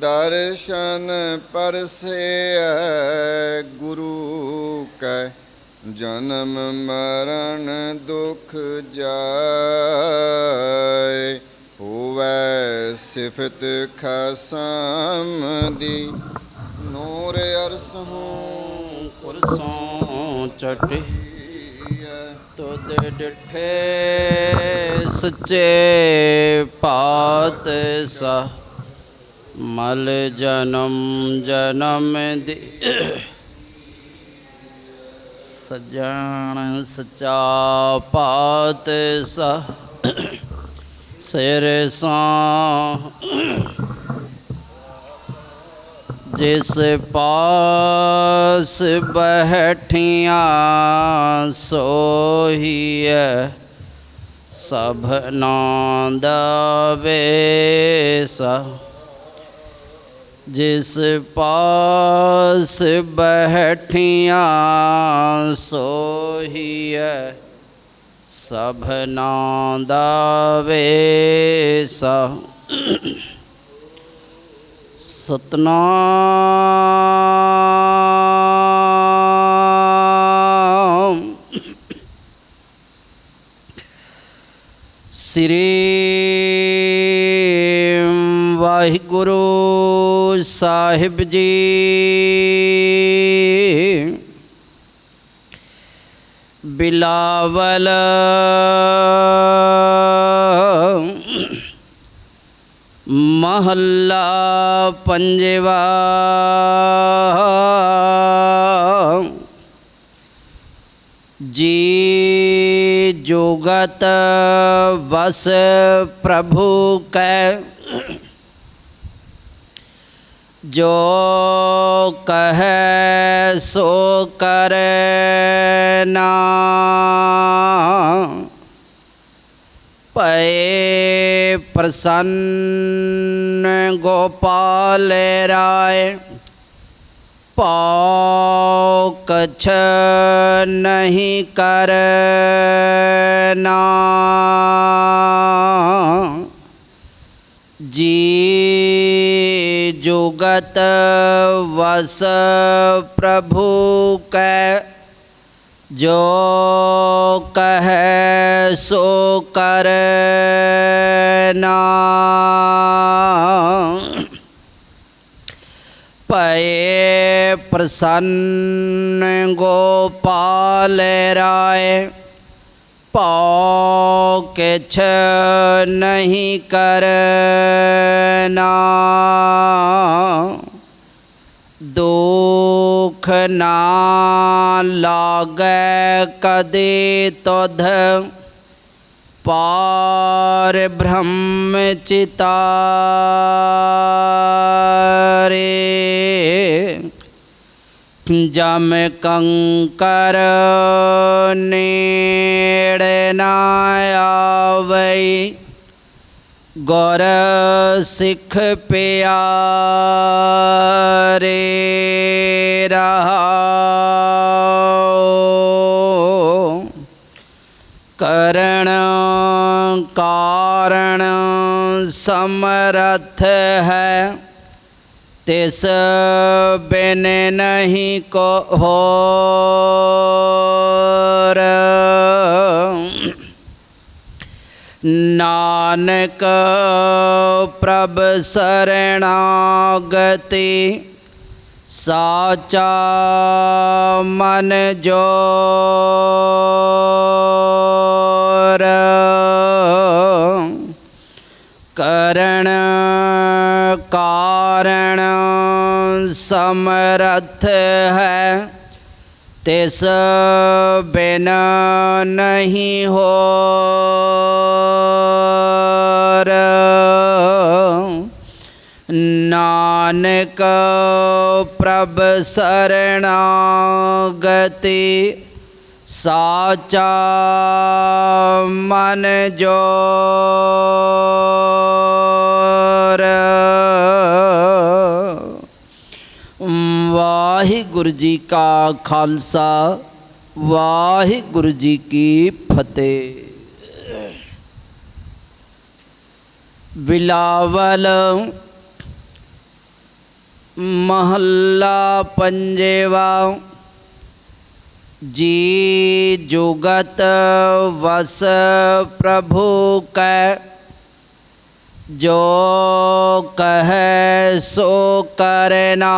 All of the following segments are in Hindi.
ਦਰਸ਼ਨ ਪਰਸੇ ਗੁਰੂ ਕੈ, ਜਨਮ ਮਰਨ ਦੁਖ ਜਾਏ, ਹੋਵੇ ਸਿਫਤ ਖਸਮ ਦੀ। ਨੂਰ ਅਰਸੋਂ ਕੁਰਸੋਂ ਚਟੇ ਤੁਧ ਡਿਠੇ, ਸੱਚੇ ਪਾਤ मल जनम जनम दे सजन सचा पात सिर सा जिस पास बैठिया सोही है सभना दबे जिस पास बैठियाँ सोही सब नादावे सा सतनाम। श्री वाहिगुरु ਸਾਹਿਬ ਜੀ ਬਿਲਾਵਲ ਮਹੱਲਾ ਪੰਜਵਾ ਜੀ ਜੋਗਤ ਵਸ ਪ੍ਰਭੂ ਕੈ जो कह सो कर पे प्रसन्न गोपाल राय पाओ कछ नहीं करना जी जुगत वस प्रभु क, जो कह सो कर पे प्रसन्न गोपाल राय पौ किछ नहीं करना दुख ना लागे कदे तोध। पार ब्रह्म चितारे जम कंकर नेड़नायावई गौर सिख प्यारे। मेरा करण कारण समरथ है। तिस बिन नहीं को हो नानक प्रभ शरणागति साचा मन जो करण कारण समरथ है। तिस बिना नहीं हो नानक प्रभ शरणागति साचा मन जो वाहिगुरु जी का खालसा वाहिगुरु जी की फतेह। बिलावल महल्ला पंजेवा। जी जुगत वस प्रभु कै। जो कह सो करना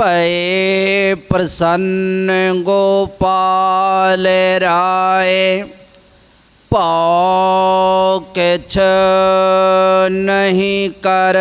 पे प्रसन्न गोपाल राय। पौ छ नहीं कर।